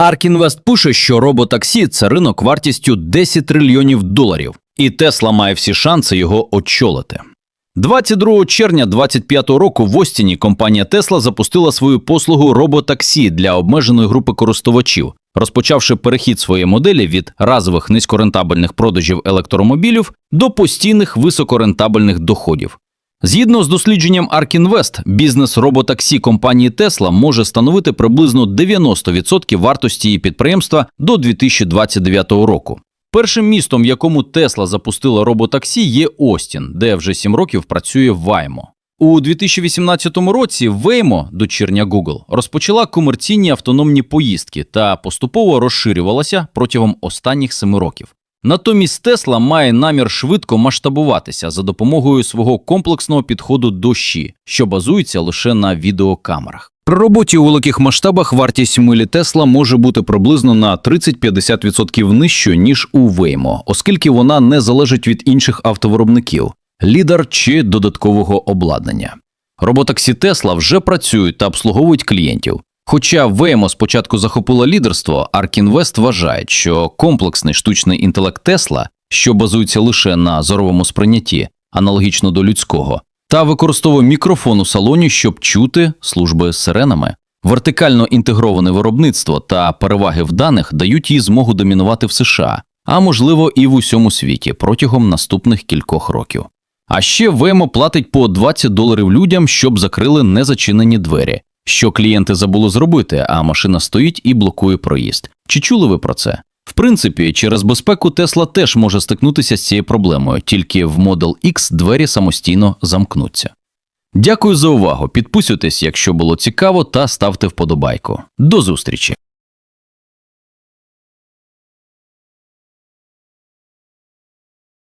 Invest пише, що роботаксі це ринок вартістю 10 трильйонів доларів, і Тесла має всі шанси його очолити. 22 червня 2025 року в Остіні компанія Tesla запустила свою послугу роботаксі для обмеженої групи користувачів, розпочавши перехід своєї моделі від разових низькорентабельних продажів електромобілів до постійних високорентабельних доходів. Згідно з дослідженням ARK Invest, бізнес роботаксі компанії Tesla може становити приблизно 90% вартості її підприємства до 2029 року. Першим містом, в якому Тесла запустила роботаксі, є Остін, де вже 7 років працює Waymo. У 2018 році Waymo, дочірня Google, розпочала комерційні автономні поїздки та поступово розширювалася протягом останніх 7 років. Натомість Тесла має намір швидко масштабуватися за допомогою свого комплексного підходу до ЩІ, що базується лише на відеокамерах. При роботі у великих масштабах вартість милі Тесла може бути приблизно на 30-50% нижчою, ніж у Waymo, оскільки вона не залежить від інших автовиробників, лідер чи додаткового обладнання. Роботаксі Тесла вже працюють та обслуговують клієнтів. Хоча Waymo спочатку захопило лідерство, Invest вважає, що комплексний штучний інтелект Тесла, що базується лише на зоровому сприйнятті, аналогічно до людського, та використовує мікрофон у салоні, щоб чути служби з сиренами. Вертикально інтегроване виробництво та переваги в даних дають їй змогу домінувати в США, а можливо і в усьому світі протягом наступних кількох років. А ще Waymo платить по 20 доларів людям, щоб закрили незачинені двері, що клієнти забули зробити, а машина стоїть і блокує проїзд. Чи чули ви про це? В принципі, через безпеку Тесла теж може стикнутися з цією проблемою, тільки в Model X двері самостійно замкнуться. Дякую за увагу. Підписуйтесь, якщо було цікаво, та ставте вподобайку. До зустрічі!